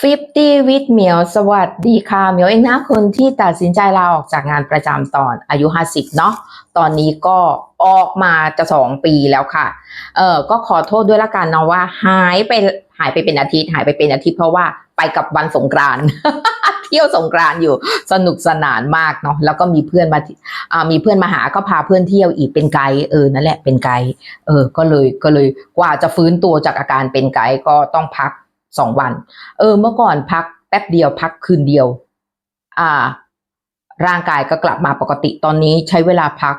50 with เหมียว สวัสดีค่ะเหมียวเองนะคนที่ตัดสินใจลาออกจากงานประจำตอนอายุ 50 เนาะตอนนี้ก็ออกมาจะสองปีแล้วค่ะ เออก็ขอโทษด้วยละกันเนาะว่า หายไปหายไปเป็นอาทิตย์ หายไปเป็นอาทิตย์เพราะว่าไปกับวันสงกรานต์เที่ยวสงกรานต์อยู่สนุกสนานมากเนาะแล้วก็มีเพื่อนมาอ่ามีเพื่อนมาหาก็พาเพื่อนเที่ยวอีกเป็นไกด์เออนั่นแหละเป็นไกด์เออก็เลยก็เลยกว่าจะฟื้นตัวจากอาการเป็นไกด์ก็ต้องพัก สองวัน เออ เมื่อก่อนพักแป๊บเดียวพักคืนเดียว อ่า ร่างกายก็กลับมาปกติตอนนี้ใช้เวลาพัก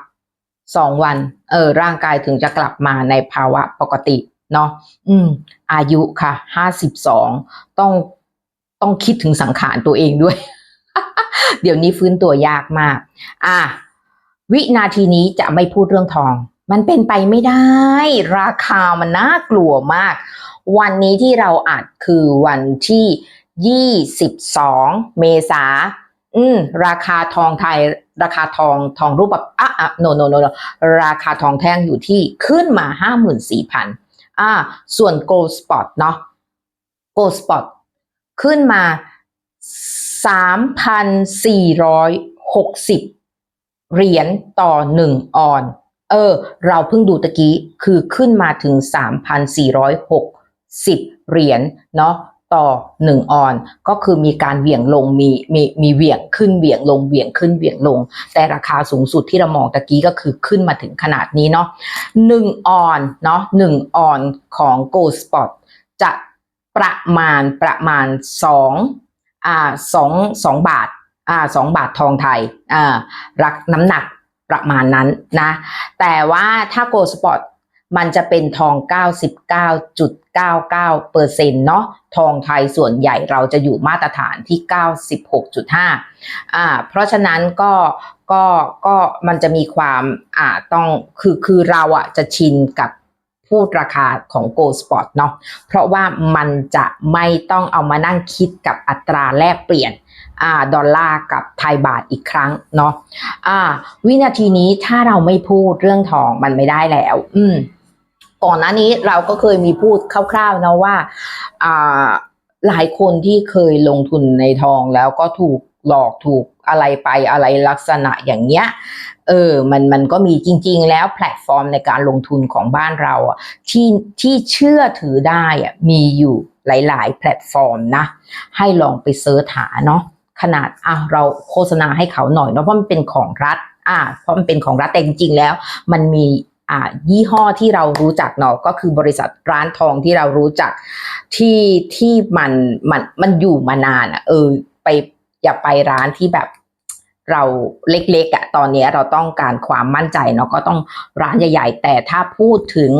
สองวัน เออ ร่างกายถึงจะกลับมาในภาวะปกติเนาะอืม อายุค่ะห้าสิบสองต้องต้องคิดถึงสังขารตัวเองด้วย เดี๋ยวนี้ฟื้นตัวยากมาก อะวินาทีนี้จะไม่พูดเรื่องทอง มันเป็นไปไม่ได้ ราคามันน่ากลัวมาก วันนี้ที่เราอัดคือวันที่ 22 เมษาอืมราคาทองไทย ราคาทองทองรูปแบบอะอะ no no no no ราคาทองแท่งอยู่ที่ขึ้นมา54,000อ่า ส่วน gold spot เนาะ gold spot ขึ้นมา3,460เหรียญต่อ1ออน เออ เราเพิ่งดูตะกี้ คือขึ้นมาถึง 3,460เหรียญเนาะต่อ 1 ออน ก็คือมีการเหวี่ยงลงมีมีมีเหวี่ยงขึ้นเหวี่ยงลงเหวี่ยงขึ้นเหวี่ยงลง แต่ราคาสูงสุดที่เรามองตะกี้ก็คือขึ้นมาถึงขนาดนี้เนาะ1ออนเนาะ1ออนของ Gold Spot จะประมาณประมาณ2อ่าสองสองบาทอ่าสองบาททองไทยอ่ารักน้ำหนักประมาณนั้นนะ แต่ว่าถ้าโกลสปอร์ต มันจะเป็นทอง 99.99เปอร์เซ็นต์เนาะทองไทยส่วนใหญ่เราจะอยู่มาตรฐานที่ 96.5อ่าเพราะฉะนั้นก็ก็ก็มันจะมีความอ่าต้องคือคือเราอะจะชินกับพูดราคาของ Gold Spot เนาะเพราะว่ามันจะไม่ต้องเอามานั่งคิดกับอัตราแลกเปลี่ยนอ่าดอลลาร์กับไทยบาทอีกครั้งเนาะอ่าวินาทีนี้ถ้าเราไม่พูดเรื่องทองมันไม่ได้แล้ว อืม ก่อนหน้านี้เราก็เคยมีพูดคร่าวๆนะว่าอ่าหลายคนที่เคยลงทุนในทองแล้วก็ถูกหลอกถูกอะไรไปอะไรลักษณะอย่างเงี้ย เออ มันมันก็มีจริง ๆ แล้วแพลตฟอร์มในการลงทุนของบ้านเราอะที่ที่เชื่อถือได้อะมีอยู่หลาย ๆ แพลตฟอร์มนะ ให้ลองไปเซิร์ชหาเนาะขนาดอะเราโฆษณาให้เขาหน่อยเนาะเพราะมันเป็นของรัฐ อ่าเพราะมันเป็นของรัฐแต่จริง ๆ แล้ว มันมี ยี่ห้อที่เรารู้จักเนาะก็คือบริษัทร้านทองที่เรารู้จักที่ที่มันมันมันอยู่มานานอะเออไปอย่าไปร้านที่แบบเราเล็กๆอะ่ะตอนนี้เราต้องการความมั่นใจเนาะก็ต้องร้านใหญ่ ๆ แต่ถ้าพูดถึง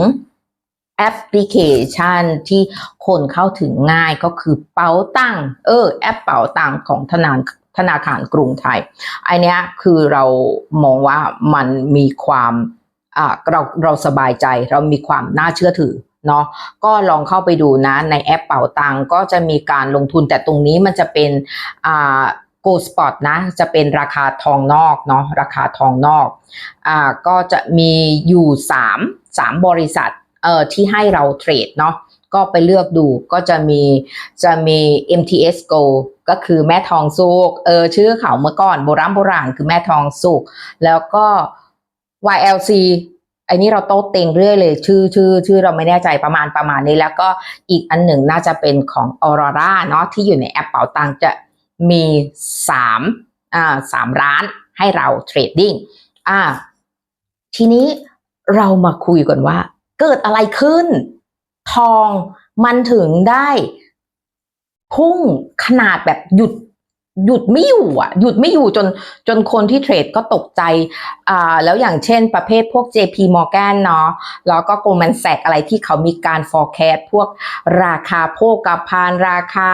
แอปพลิเคชันที่คนเข้าถึงง่ายก็คือเป๋าตังเออแอปเป๋าตังของธนาธนาคารกรุงไทยไอเนี้ยคือเรามองว่ามันมีความ เราเราสบายใจเรามีความน่าเชื่อถือเนาะก็ลองเข้าไปดูนะในแอปเป๋าตังก็จะมีการลงทุนแต่ตรงนี้มันจะเป็นอ่าโกลสปอตนะจะเป็นราคาทองนอกเนาะราคาทองนอกอ่าก็จะมีอยู่3 3บริษัทเอ่อที่ให้เราเทรดเนาะก็ไปเลือกดูก็จะมีจะมี MTS Go ก็คือแม่ทองสุกเออชื่อเขาเมื่อก่อนโบราณโบราณคือแม่ทองสุกแล้วก็ YLC อ้นี่เราโต๊ะเต็งเรื่อยเลย ชื่อชื่อชื่อเราไม่แน่ใจประมาณประมาณนี้ แล้วก็อีกอันหนึ่งน่าจะเป็นของ Aurora เนาะที่อยู่ในแอปเป๋าตังจะมีสามอ่าสามร้านให้เราเทรดดิ้งอ่าทีนี้เรามาคุยกันว่า เกิดอะไรขึ้น ทองมันถึงได้พุ่งขนาดแบบหยุด หยุดไม่อยู่อะหยุดไม่อยู่จนจนคนที่เทรดก็ตกใจอ่าแล้วอย่างเช่นประเภทพวก JP Morgan เนาะแล้วก็ Goldman Sachs อะไรที่เขามีการ forecast พวกราคาโภคภัณฑ์ราคา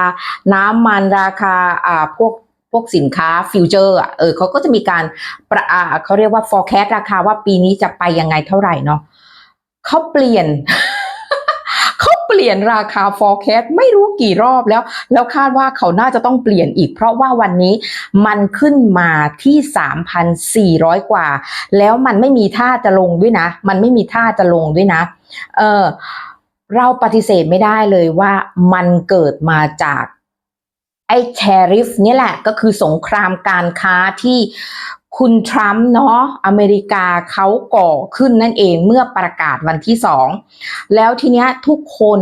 น้ำมันราคาอ่าพวกพวกสินค้าฟิวเจอร์อะเออเขาก็จะมีการประอ่าเขาเรียกว่า forecast ราคาว่าปีนี้จะไปยังไงเท่าไหร่เนาะเขาเปลี่ยน เปลี่ยนราคา forecast ไม่รู้กี่รอบแล้ว แล้วคาดว่าเขาน่าจะต้องเปลี่ยนอีก เพราะว่าวันนี้มันขึ้นมาที่ 3,400 กว่า แล้วมันไม่มีท่าจะลงด้วยนะ มันไม่มีท่าจะลงด้วยนะ เออเราปฏิเสธไม่ได้เลยว่ามันเกิดมาจากไอ้แทริฟนี่แหละก็คือสงครามการค้าที่ คุณทรัมป์เนาะอเมริกาเขาก่อขึ้นนั่นเองเมื่อประกาศวันที่สองแล้วทีเนี้ยทุกคน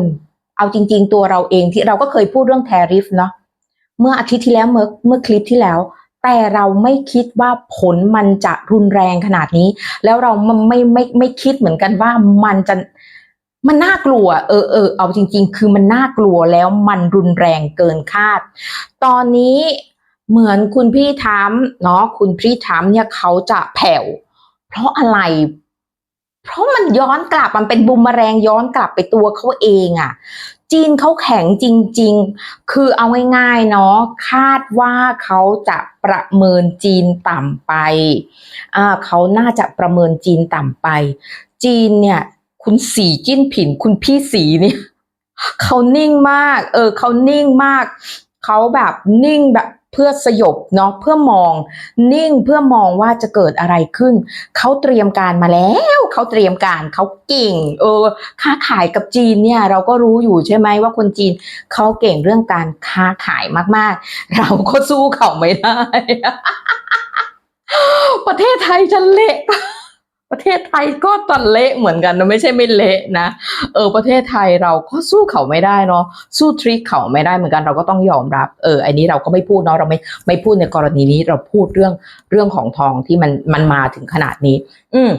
เอาจริง ๆ ตัวเราเองที่เราก็เคยพูดเรื่องแทริฟเนาะเมื่ออาทิตย์ที่แล้วเมื่อเมื่อคลิปที่แล้ว แต่เราไม่คิดว่าผลมันจะรุนแรงขนาดนี้ แล้วเราไม่ไม่ไม่ไม่คิดเหมือนกันว่ามันจะมันน่ากลัว เออเออเอาจริง ๆ คือมันน่ากลัวแล้วมันรุนแรงเกินคาด ตอนนี้ เหมือนคุณพี่ทามเนาะคุณพี่ทามเนี่ยเขาจะแผ่ว เพราะอะไร เพราะมันย้อนกลับมันเป็นบูมเมอแรงย้อนกลับไปตัวเขาเองอะ่ะ จีนเขาแข็งจริง ๆ คือเอาง่ายๆเนาะคาดว่าเขาจะประเมินจีนต่ำไปอ่าเขาน่าจะประเมินจีนต่ำไป จีนเนี่ย คุณสีจิ้นผิน คุณพี่สีเนี่ยเขานิ่งมาก เออเขานิ่งมากเขาแบบนิ่งแบบ เพื่อสยบเนาะเพื่อมอง นิ่งเพื่อมองว่าจะเกิดอะไรขึ้น เขาเตรียมการมาแล้วเขาเตรียมการเขาเก่ง เออ ค้าขายกับจีนเนี่ยเราก็รู้อยู่ใช่ไหมว่าคนจีนเขาเก่งเรื่องการค้าขายมากๆ เราก็สู้เขาไม่ได้ ประเทศไทยจะเละ ประเทศไทยก็ตอนเละเหมือนกันนะไม่ใช่ไม่เละนะ เออประเทศไทยเราก็สู้เขาไม่ได้เนาะสู้ทริคเขาไม่ได้เหมือนกันเราก็ต้องยอมรับ เอออันนี้เราก็ไม่พูดเนาะเราไม่ไม่พูดในกรณีนี้เราพูดเรื่องเรื่องของทองที่มันมันมาถึงขนาดนี้ อืม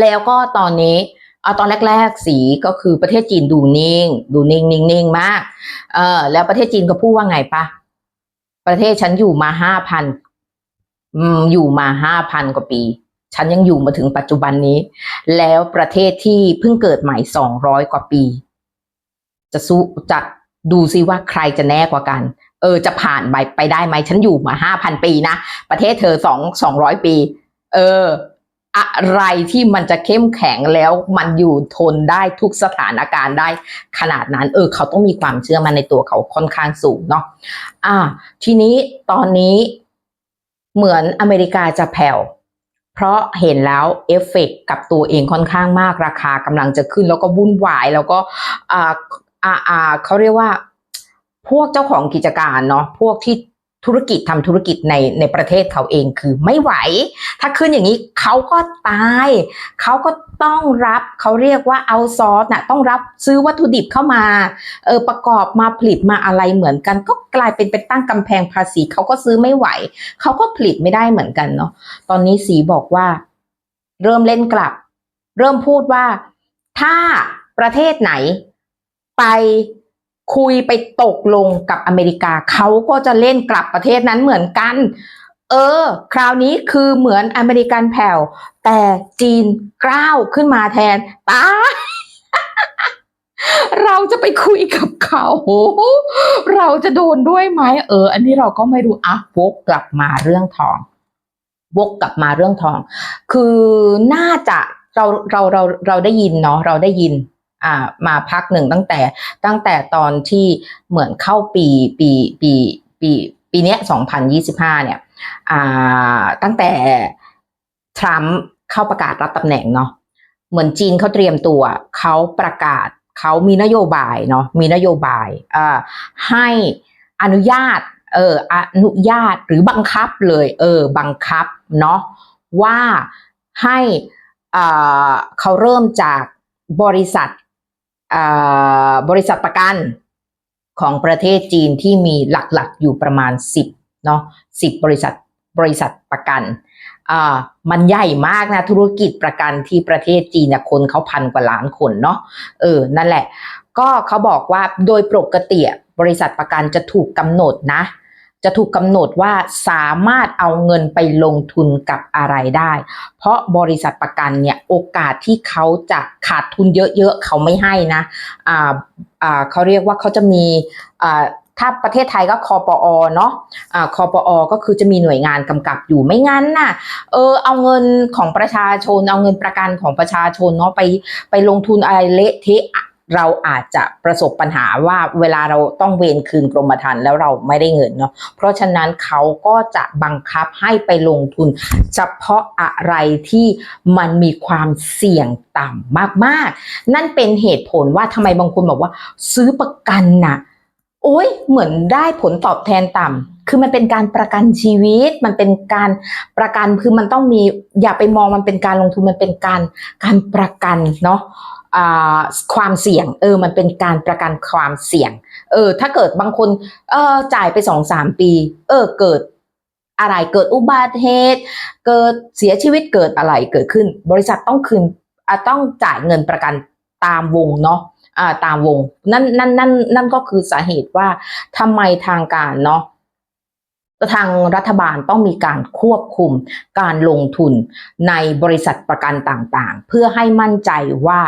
แล้วก็ตอนนี้เอาตอนแรก ๆ สีก็คือประเทศจีนดูนิ่ง ดูนิ่งนิ่งนิ่งมาก เออแล้วประเทศจีนก็พูดว่าไงปะประเทศฉันอยู่มาห้าพันอืมอยู่มาห้าพันกว่าปี ฉันยังอยู่มาถึงปัจจุบันนี้ แล้วประเทศที่เพิ่งเกิดใหม่สองร้อยกว่าปี จะสู้จะดูซิว่าใครจะแน่กว่ากัน เออ จะผ่านไปไปได้ไหมฉันอยู่มาห้าพันปีนะประเทศเธอสองสองร้อยปี เออ อะไรที่มันจะเข้มแข็งแล้วมันอยู่ทนได้ทุกสถานการณ์ได้ขนาดนั้น เออ เขาต้องมีความเชื่อมันในตัวเขาค่อนข้างสูงเนาะอ่า ทีนี้ตอนนี้เหมือนอเมริกาจะแผ่ว เพราะเห็นแล้วเอฟเฟกต์กับตัวเองค่อนข้างมากราคากำลังจะขึ้นแล้วก็วุ่นวายแล้วก็อ่าอ่าอ่าเขาเรียกว่า พวกเจ้าของกิจการเนาะพวกที่ ธุรกิจทำธุรกิจในในประเทศเขาเองคือไม่ไหว ถ้าขึ้นอย่างนี้เขาก็ตาย เขาก็ต้องรับเขาเรียกว่าเอาซอสน่ะต้องรับซื้อวัตถุดิบเข้ามาเออประกอบมาผลิตมาอะไรเหมือนกัน ก็กลายเป็นเป็นตั้งกำแพงภาษีเขาก็ซื้อไม่ไหว เขาก็ผลิตไม่ได้เหมือนกันเนาะตอนนี้สีบอกว่า เริ่มเล่นกลับ เริ่มพูดว่าถ้าประเทศไหนไป คุยไปตกลงกับอเมริกา เขาก็จะเล่นกลับประเทศนั้นเหมือนกัน เออ คราวนี้คือเหมือนอเมริกันแผ่ว แต่จีนกล้าวขึ้นมาแทนตาเราจะไปคุยกับเขาเราจะโดนด้วยไหมเออ อันนี้เราก็ไม่รู้อะวกกลับมาเรื่องทองวกกลับมาเรื่องทอง คือน่าจะเราเราเราเราได้ยินเนาะเราได้ยิน อ่ามาพักหนึ่งตั้งแต่ตั้งแต่ตอนที่เหมือนเข้าปีปีปีปีปีเนี้ย2025เนี่ยอ่าตั้งแต่ทรัมป์เข้าประกาศรับตำแหน่งเนาะเหมือนจีนเขาเตรียมตัวเขาประกาศเขามีนโยบายเนาะมีนโยบายอ่าให้อนุญาตเอออนุญาตหรือบังคับเลย เออ บังคับเนาะว่าให้อ่าเขาเริ่มจากบริษัท บริษัทประกันของประเทศจีนที่มีหลักๆอยู่ประมาณ 10เนาะ10บริษัทบริษัทประกันอ่ามันใหญ่มากนะธุรกิจประกันที่ประเทศจีนเนี่ยคนเขาพันกว่าล้านคนเนาะเออนั่นแหละ ก็เขาบอกว่าโดยปกติบริษัทประกันจะถูกกำหนดนะ จะถูกกำหนดว่าสามารถเอาเงินไปลงทุนกับอะไรได้ เพราะบริษัทประกันเนี่ยโอกาสที่เขาจะขาดทุนเยอะๆเขาไม่ให้นะอ่าอ่าเขาเรียกว่าเขาจะมีอ่าถ้าประเทศไทยก็คอปอเนาะอ่าคอปอก็คือจะมีหน่วยงานกำกับอยู่ไม่งั้นน่ะ เออเอาเงินของประชาชน เอาเงินประกันของประชาชนเนาะไปไปลงทุนอะไรเละเทะ เราอาจจะประสบปัญหาว่าเวลาเราต้องเวนคืนกรมธรรม์แล้วเราไม่ได้เงินเนาะเพราะฉะนั้นเขาก็จะบังคับให้ไปลงทุน เฉพาะอะไรที่มันมีความเสี่ยงต่ำมากๆ นั่นเป็นเหตุผลว่าทำไมบางคนบอกว่า ซื้อประกันน่ะโอ้ยเหมือนได้ผลตอบแทนต่ำ คือมันเป็นการประกันชีวิต มันเป็นการประกัน คือมันต้องมี อย่าไปมองมันเป็นการลงทุน มันเป็นการการประกันเนาะ ความเสี่ยง เออ มันเป็นการประกันความเสี่ยง เออ ถ้าเกิดบางคน เออ จ่ายไปสองสามปี เออ เกิดอะไรเกิดอุบัติเหตุ เกิดเสียชีวิตเกิดอะไรเกิดขึ้น บริษัทต้องคืนต้องจ่ายเงินประกันตามวงเนาะอ่าตามวง นั่นนั่นนั่นนั่นก็คือสาเหตุว่าทำไมทางการเนาะ ทางรัฐบาลต้องมีการควบคุมการลงทุนในบริษัทประกันต่างๆ เพื่อให้มั่นใจว่า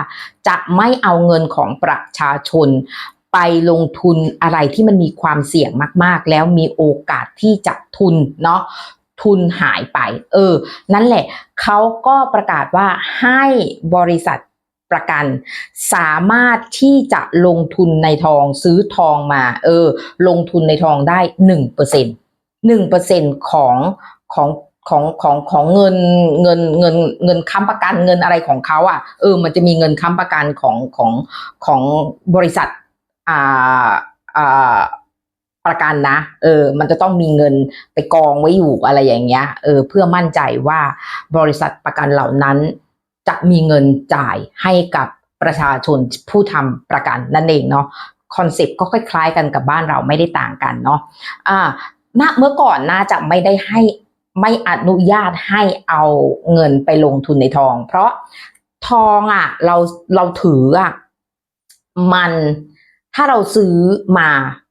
จะไม่เอาเงินของประชาชนไปลงทุนอะไรที่มันมีความเสี่ยงมากๆ แล้วมีโอกาสที่จะทุนเนาะทุนหายไป เออ นั่นแหละเขาก็ประกาศว่าให้บริษัทประกัน สามารถที่จะลงทุนในทองซื้อทองมา เออ ลงทุนในทองได้หนึ่งเปอร์เซ็น หนึ่งเปอร์เซ็นของของของของของเงินเงินเงินเงินค้ำประกันเงินอะไรของเขาอะเออมันจะมีเงินค้ำประกันของของของบริษัทอ่าอ่าประกันนะ เออ มันจะต้องมีเงินไปกองไว้อยู่อะไรอย่างเงี้ย เออ เพื่อมั่นใจว่าบริษัทประกันเหล่านั้น จะมีเงินจ่ายให้กับประชาชนผู้ทำประกันนั่นเองเนาะ คอนเซ็ปต์ก็คล้ายๆกันกับบ้านเราไม่ได้ต่างกันเนาะ อ่า ณเมื่อก่อนน่าจะไม่ได้ให้ไม่อนุญาตให้เอาเงินไปลงทุนในทอง เพราะทองอะ เราเราถืออะมันถ้าเราซื้อมา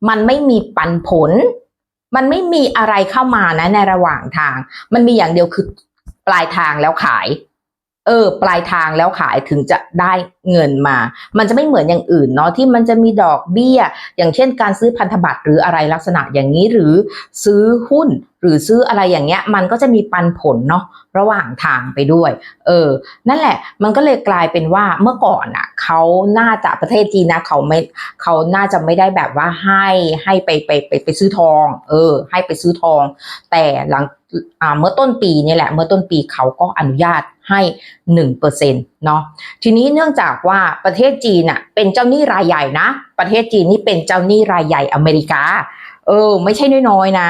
มันไม่มีปันผล มันไม่มีอะไรเข้ามานะในระหว่างทาง มันมีอย่างเดียวคือปลายทางแล้วขาย เออปลายทางแล้วขายถึงจะได้เงินมา มันจะไม่เหมือนอย่างอื่นเนาะที่มันจะมีดอกเบี้ย อย่างเช่นการซื้อพันธบัตรหรืออะไรลักษณะอย่างนี้หรือซื้อหุ้นหรือซื้ออะไรอย่างเงี้ย มันก็จะมีปันผลเนาะระหว่างทางไปด้วย เออ นั่นแหละ มันก็เลยกลายเป็นว่าเมื่อก่อนอะเขาน่าจะประเทศจีนนะเขาไม่เขาน่าจะไม่ได้แบบว่าให้ให้ไปไปไปไปซื้อทอง เออ ให้ไปซื้อทอง แต่หลัง เมื่อต้นปีนี่แหละ เมื่อต้นปีเขาก็อนุญาตให้หนึ่งเปอร์เซ็นต์เนาะทีนี้เนื่องจากว่าประเทศจีนอะเป็นเจ้าหนี้รายใหญ่นะ ประเทศจีนนี่เป็นเจ้าหนี้รายใหญ่อเมริกาเออไม่ใช่น้อยๆนะ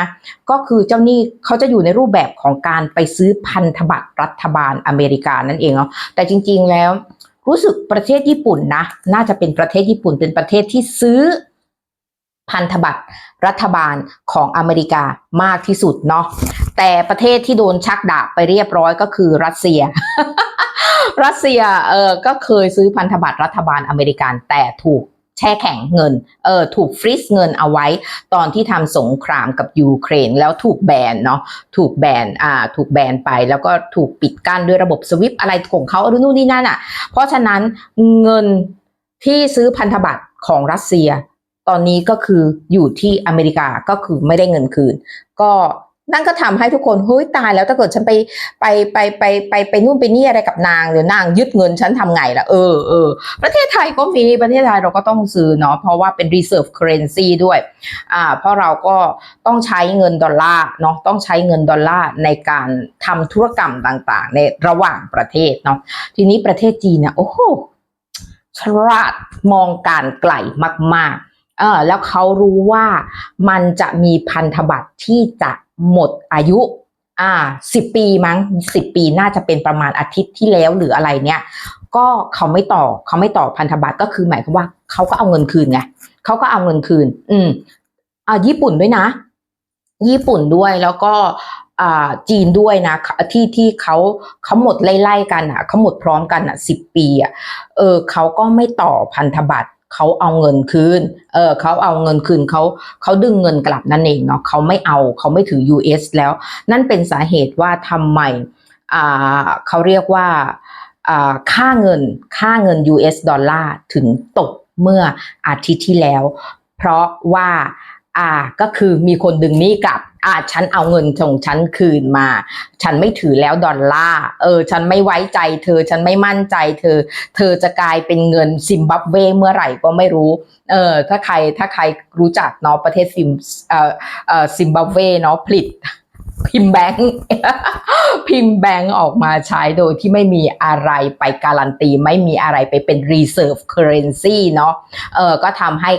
ก็คือเจ้าหนี้เขาจะอยู่ในรูปแบบของการไปซื้อพันธบัตรรัฐบาลอเมริกานั่นเองเนาะแต่จริงๆแล้วรู้สึกประเทศญี่ปุ่นนะ น่าจะเป็นประเทศญี่ปุ่นเป็นประเทศที่ซื้อพันธบัตรรัฐบาลของอเมริกามากที่สุดเนาะ แต่ประเทศที่โดนชักดาบไปเรียบร้อยก็คือรัสเซีย รัสเซียเออก็เคยซื้อพันธบัตรรัฐบาลอเมริกันแต่ถูกแช่แข็งเงิน เออ ถูกฟรีซเงินเอาไว้ ตอนที่ทำสงครามกับยูเครน แล้วถูกแบนเนาะ ถูกแบน อ่า ถูกแบนไป แล้วก็ถูกปิดกั้นด้วยระบบสวิปอะไรของเขาหรือนู่นนี่นั่นอะ เพราะฉะนั้นเงินที่ซื้อพันธบัตรของรัสเซีย ตอนนี้ก็คืออยู่ที่อเมริกา ก็คือไม่ได้เงินคืน ก็ นั่นก็ทำให้ทุกคนเฮ้ยตายแล้วถ้าเกิดฉันไปไปไปไปไปไปนู่นไปนี่อะไรกับนางเดี๋ยวนางยึดเงินฉันทำไงล่ะเออเออประเทศไทยก็มีประเทศไทยเราก็ต้องซื้อเนาะเพราะว่าเป็น reserve currency ด้วยอ่าเพราะเราก็ต้องใช้เงินดอลลาร์เนาะต้องใช้เงินดอลลาร์ในการทำธุรกรรมต่างๆ ในระหว่างประเทศเนาะทีนี้ประเทศจีนเนี่ยโอ้โหฉลาดมองการไกลมาก ๆ เออแล้วเขารู้ว่ามันจะมีพันธบัตรที่จะ หมดอายุ อ่าสิบปีมั้งสิบปีน่าจะเป็นประมาณอาทิตย์ที่แล้วหรืออะไรเนี่ยก็เขาไม่ต่อเขาไม่ต่อพันธบัตรก็คือหมายความว่าเขาก็เอาเงินคืนไงเขาก็เอาเงินคืน อืมอ่าญี่ปุ่นด้วยนะ ญี่ปุ่นด้วยแล้วก็อ่าจีนด้วยนะที่ที่เขาเขาหมดไล่ๆกันอะเขาหมดพร้อมกันอะสิบปีอะเออเขาก็ไม่ต่อพันธบัตร เขาเอาเงินคืน เออเขาเอาเงินคืนเขาเขาดึงเงินกลับนั่นเองเนาะเขาไม่เอาเขาไม่ถือ US แล้ว นั่นเป็นสาเหตุว่าทำไมอ่าเขาเรียกว่าอ่าค่าเงินค่าเงิน US ดอลลาร์ถึงตกเมื่ออาทิตย์ที่แล้ว เพราะว่า อ่าก็คือมีคนดึงหนี้กลับอ่าฉันเอาเงินของฉันคืนมา ฉันไม่ถือแล้วดอลลาร์เออ ฉันไม่ไว้ใจ เธอฉันไม่มั่นใจ เธอ เธอจะกลายเป็นเงินซิมบับเวเมื่อไหร่ก็ไม่รู้เออถ้าใครถ้าใครรู้จักเนาะประเทศซิมเอ่อเอ่อซิมบับเวเนาะผลิตพิมพ์แบงค์พิมพ์แบงค์ออกมาใช้โดยที่ไม่มีอะไรไปการันตี ไม่มีอะไรไปเป็น reserve currency เนาะเออก็ทำให้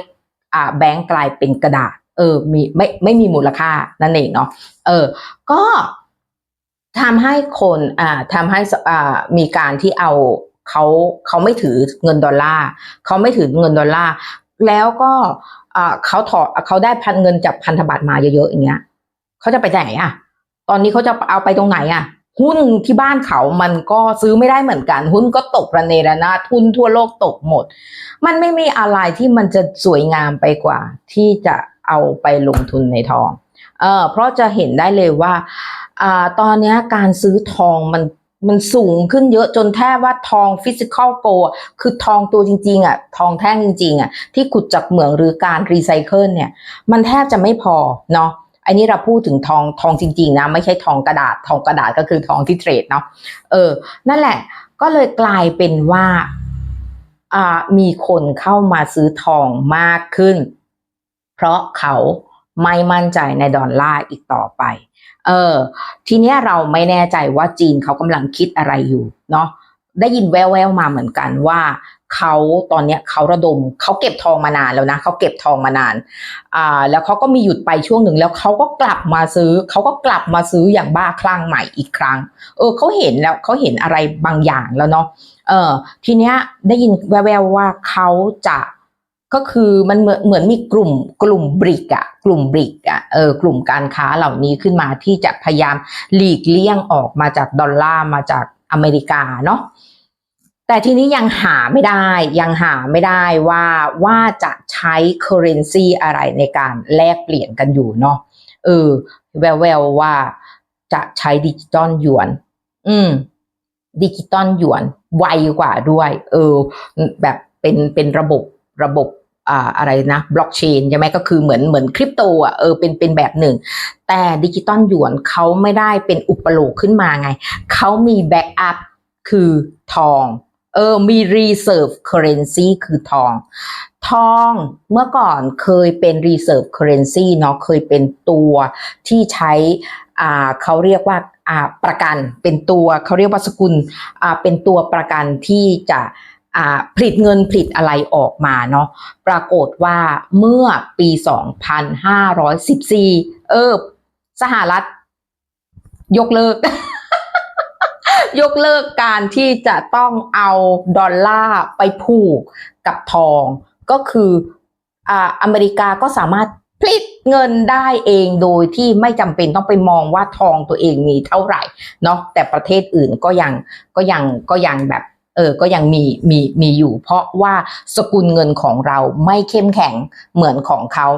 อ่าแบงก์กลายเป็นกระดาษ เออมีไม่ไม่มีมูลค่านั่นเองเนาะเออก็ทำให้คนอ่าทำให้อ่ามีการที่เอาเขาเขาไม่ถือเงินดอลลาร์เขาไม่ถือเงินดอลลาร์แล้วก็อ่าเขาถอดเขาได้พันเงินจากพันธบัตรมาเยอะๆอย่างเงี้ยเขาจะไปไหนอะ ตอนนี้เขาจะเอาไปตรงไหนอะ หุ้นที่บ้านเขามันก็ซื้อไม่ได้เหมือนกัน หุ้นก็ตกระเนระนาดหุ้นทั่วโลกตกหมด มันไม่มีอะไรที่มันจะสวยงามไปกว่า ที่จะเอาไปลงทุนในทอง เออเพราะจะเห็นได้เลยว่าอ่าตอนนี้การซื้อทองมันมันสูงขึ้นเยอะจนแทบว่าทองฟิสิกอลโกคือทองตัวจริง ๆ อะ ทองแท่งจริง ๆ อะ ที่ขุดจากเหมืองหรือการรีไซเคิลเนี่ย มันแทบจะไม่พอเนาะ อันนี้เราพูดถึงทองทองจริงๆนะไม่ใช่ทองกระดาษทองกระดาษก็คือทองที่เทรดเนาะเออ นั่นแหละ ก็เลยกลายเป็นว่าอ่ามีคนเข้ามาซื้อทองมากขึ้น เพราะเขาไม่มั่นใจในดอลลาร์อีกต่อไป เออ ทีเนี้ยเราไม่แน่ใจว่าจีนเขากำลังคิดอะไรอยู่เนาะได้ยินแว่วๆมาเหมือนกันว่า เขาตอนเนี้ยเขาระดมเขาเก็บทองมานานแล้วนะเขาเก็บทองมานานอ่าแล้วเขาก็มีหยุดไปช่วงหนึ่งแล้วเขาก็กลับมาซื้อเขาก็กลับมาซื้ออย่างบ้าคลั่งใหม่อีกครั้ง เออเขาเห็นแล้วเขาเห็นอะไรบางอย่างแล้วเนาะเออทีเนี้ยได้ยินแว่วๆว่าเขาจะก็คือมันเหมือนเหมือนมีกลุ่มกลุ่มบริกอะกลุ่มบริกอะเออกลุ่มการค้าเหล่านี้ขึ้นมาที่จะพยายามหลีกเลี่ยงออกมาจากดอลลาร์มาจากอเมริกาเนาะ แต่ทีนี้ยังหาไม่ได้ยังหาไม่ได้ว่าว่าจะใช้ currency อะไรในการแลกเปลี่ยนกันอยู่เนาะเออ แววๆว่าจะใช้ดิจิตอลหยวน อืม ดิจิตอลหยวนไวกว่าด้วย เออ แบบเป็นเป็นระบบระบบอ่าอะไรนะบล็อกเชนใช่ไหมก็คือเหมือนเหมือนคริปโตอะเออเป็นเป็นแบบหนึ่ง แต่ดิจิตอลหยวนเขาไม่ได้เป็นอุปโลกขึ้นมาไง เขามีแบ็กอัพคือทอง เออมี reserve currency คือทอง ทองเมื่อก่อนเคยเป็น reserve currency เนาะเคยเป็นตัวที่ใช้อ่าเขาเรียกว่าอ่าประกันเป็นตัวเขาเรียกว่าสกุลอ่าเป็นตัวประกันที่จะอ่าผลิตเงินผลิตอะไรออกมาเนาะปรากฏว่าเมื่อปี 2514 เออ สหรัฐยกเลิก ยกเลิกการที่จะต้องเอาดอลลาร์ไปผูกกับทอง ก็คืออ่าอเมริกาก็สามารถผลิตเงินได้เองโดยที่ไม่จำเป็นต้องไปมองว่าทองตัวเองมีเท่าไหร่เนาะแต่ประเทศอื่นก็ยังก็ยังก็ยังแบบ เออก็ยังมีมีมีอยู่ เพราะว่าสกุลเงินของเราไม่เข้มแข็งเหมือนของเขา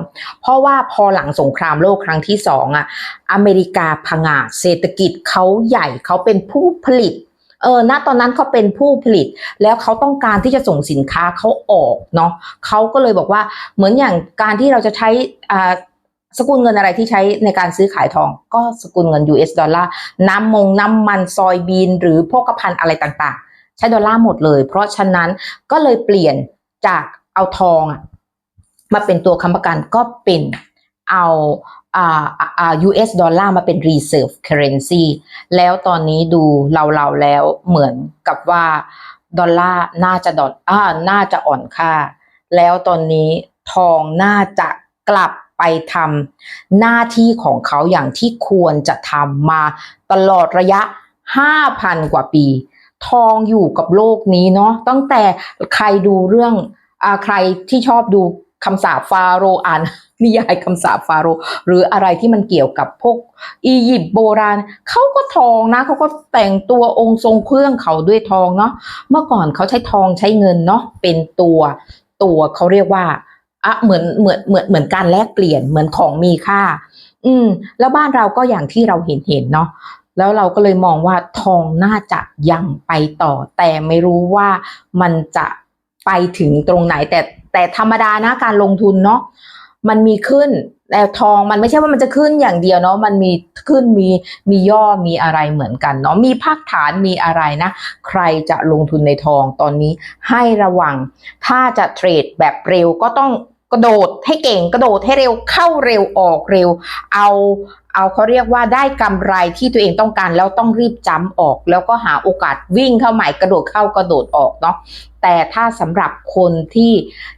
เพราะว่าพอหลังสงครามโลกครั้งที่สองอะอเมริกาพังอาจเศรษฐกิจเขาใหญ่เขาเป็นผู้ผลิตเออ ณ ตอนนั้นเขาเป็นผู้ผลิต แล้วเขาต้องการที่จะส่งสินค้าเขาออกเนาะเขาก็เลยบอกว่า เหมือนอย่างการที่เราจะใช้อ่าสกุลเงินอะไรที่ใช้ในการซื้อขายทอง ก็สกุลเงิน US ดอลลาร์ น้ำมง น้ำมัน ซอยบีน หรือโภคภัณฑ์อะไรต่างๆ ใช้ดอลลาร์หมดเลย เพราะฉะนั้นก็เลยเปลี่ยนจากเอาทองมาเป็นตัวค้ำประกันก็เป็นเอาอ่าอ่า US ดอลลาร์มาเป็น reserve currency แล้วตอนนี้ดูเราๆแล้วเหมือนกับว่าดอลลาร์น่าจะดอลอ่าน่าจะอ่อนค่า แล้วตอนนี้ทองน่าจะกลับไปทำหน้าที่ของเขาอย่างที่ควรจะทำมาตลอดระยะ 5,000 กว่าปี ทองอยู่กับโลกนี้เนาะตั้งแต่ใครดูเรื่องอ่าใครที่ชอบดูคำสาปฟาโรห์อ่านนิยายคำสาปฟาโรห์หรืออะไรที่มันเกี่ยวกับพวกอียิปต์โบราณเขาก็ทองนะเขาก็แต่งตัวองค์ทรงเครื่องเขาด้วยทองเนาะเมื่อก่อนเขาใช้ทองใช้เงินเนาะเป็นตัวตัวเขาเรียกว่าอะเหมือนเหมือนเหมือนเหมือนการแลกเปลี่ยนเหมือนของมีค่า อืม แล้วบ้านเราก็อย่างที่เราเห็นเห็นเนาะ แล้วเราก็เลยมองว่าทองน่าจะยังไปต่อ แต่ไม่รู้ว่ามันจะไปถึงตรงไหน แต่แต่ธรรมดานะการลงทุนเนาะมันมีขึ้นแต่ทองมันไม่ใช่ว่ามันจะขึ้นอย่างเดียวเนาะมันมีขึ้นมีมีย่อมีอะไรเหมือนกันเนาะมีภาคฐานมีอะไรนะ ใครจะลงทุนในทองตอนนี้ให้ระวัง ถ้าจะเทรดแบบเร็วก็ต้องกระโดดให้เก่งกระโดดให้เร็วเข้าเร็วออกเร็ว เอา เอาเขาเรียกว่าได้กำไรที่ตัวเองต้องการแล้วต้องรีบจำออก แล้วก็หาโอกาสวิ่งเข้าใหม่กระโดดเข้ากระโดดออกเนาะแต่ถ้าสำหรับคนที่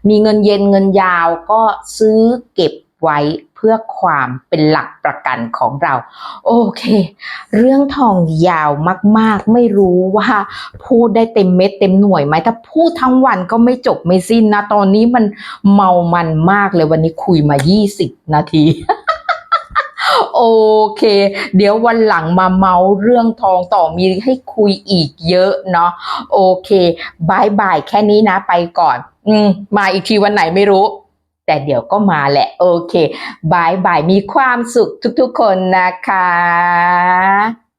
มีเงินเย็นเงินยาวก็ซื้อเก็บไว้เพื่อความเป็นหลักประกันของเรา โอเค เรื่องทองยาวมากๆ ไม่รู้ว่าพูดได้เต็มเม็ดเต็มหน่วยไหมถ้าพูดทั้งวันก็ไม่จบไม่สิ้นนะ ตอนนี้มันเมามันมากเลยวันนี้คุยมา 20 นาที โอเค เดี๋ยววันหลังมาเมาเรื่องทองต่อมีให้คุยอีกเยอะเนาะโอเคบายบายแค่นี้นะไปก่อน อืมมาอีกทีวันไหนไม่รู้ แต่เดี๋ยวก็มาแหละ โอเคบายบายมีความสุขทุกๆคนนะคะ